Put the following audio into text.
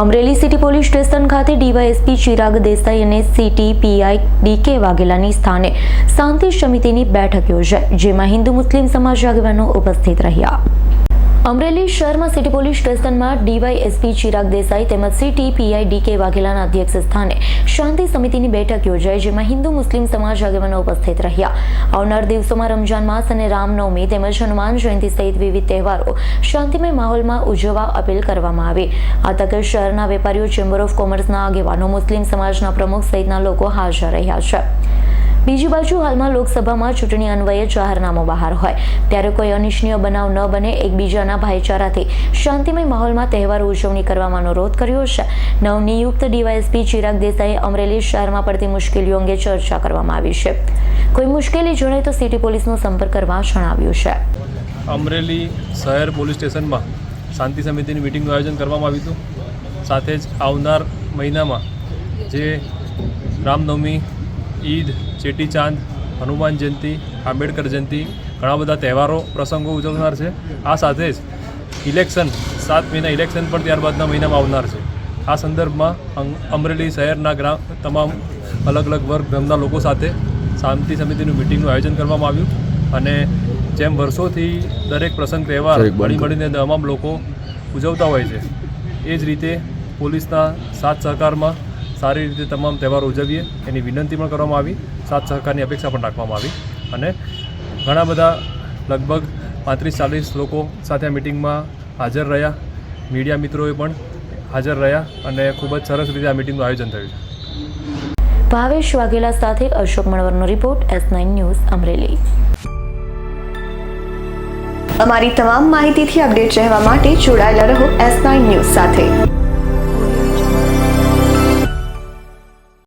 Amreli city police station ખાતે DYSP Chirag Desai અને city PI decay વાઘેલાની સ્થાને શાંતિ સમિતિની બેઠક યોજાઈ, જેમાં હિન્દુ મુસ્લિમ સમાજ આગેવાનો ઉપસ્થિત રહ્યા. અમરેલી શહેરમાં સિટી પોલીસ સ્ટેશનમાં ડીવાયએસપી ચિરાગ દેસાઈ તેમજ સિટી પીઆઈ ડીકે વાઘેલાના અધ્યક્ષ સ્થાને શાંતિ સમિતિની બેઠક યોજાઈ, જેમાં હિન્દુ મુસ્લિમ સમાજ આગેવાનો ઉપસ્થિત રહ્યા. આવનાર દિવસોમાં રમજાન માસ અને રામનવમી તેમજ હનુમાન જયંતિ સહિત વિવિધ તહેવારો શાંતિમય માહોલમાં ઉજવવા અપીલ કરવામાં આવી. આ તકે શહેરના વેપારીઓ, ચેમ્બર ઓફ કોમર્સના આગેવાનો, મુસ્લિમ સમાજના પ્રમુખ સહિતના લોકો હાજર રહ્યા છે. બીજી બાજુ હાલમાં લોકસભામાં ચૂંટણી અન્વયે જાહેરનામું બહાર હોય. ત્યારે કોઈ અનિચ્છનીય બનાવ ન બને, એકબીજાના ભાઈચારાથી. શાંતિમય માહોલમાં તહેવાર ઉજવણી કરવામાં અનુરોધ કર્યો છે. નવનિયુક્ત ડીવાયએસપી ચિરાગ દેસાઈએ અમરેલી શહેરમાં પડતી મુશ્કેલીઓ અંગે ચર્ચા કરવામાં આવી છે. કોઈ મુશ્કેલી જણાય તો સિટી પોલીસનો સંપર્ક કરવા જણાવ્યું છે. અમરેલી શહેર પોલીસ સ્ટેશનમાં શાંતિ સમિતિની મિટિંગનું આયોજન કરવામાં આવ્યું હતું. સાથે જ આવનાર મહિનામાં જે રામનવમી ઈદ ચેટીચાંદ હનુમાન જયંતિ આંબેડકર જયંતિ ઘણા બધા તહેવારો પ્રસંગો ઉજવનાર છે. આ સાથે જ ઇલેક્શન સાત મહિના ઇલેક્શન પણ ત્યારબાદના મહિનામાં આવનાર છે. આ સંદર્ભમાં અમરેલી શહેરના ગ્રામ તમામ અલગ અલગ વર્ગ ધર્મના લોકો સાથે શાંતિ સમિતિનું મિટિંગનું આયોજન કરવામાં આવ્યું અને જેમ વર્ષોથી દરેક પ્રસંગ તહેવાર મળી મળીને તમામ લોકો ઉજવતા હોય છે એ જ રીતે પોલીસના સાથ સહકારમાં સારી રીતે તમામ તહેવારો ઉજવીએ, એની વિનંતી પણ કરવામાં આવી. સાથ સહકારની અપેક્ષા પણ રાખવામાં આવી. અને ઘણા બધા લગભગ પાંત્રીસ, ચાલીસ લોકો સાથે આ મિટિંગમાં હાજર રહ્યા. મીડિયા મિત્રોએ પણ હાજર રહ્યા અને ખૂબ જ સરસ રીતે આ મિટિંગનું આયોજન થયું છે. ભાવેશ વાઘેલા સાથે Ashok મણવરનો report S nine news, Amreli. અમારી તમામ માહિતીથી અપડેટ રહેવા માટે જોડાયેલા રહો એસ નાઇન ન્યૂઝ સાથે.